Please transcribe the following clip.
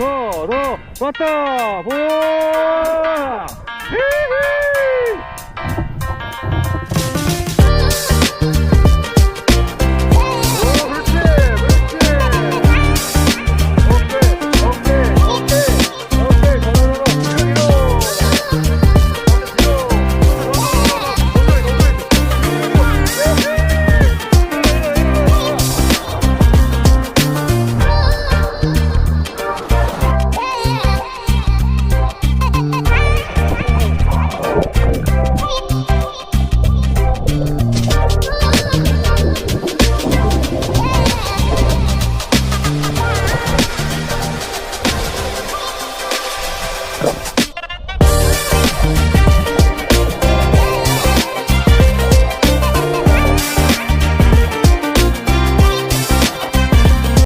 서로 왔다. 보여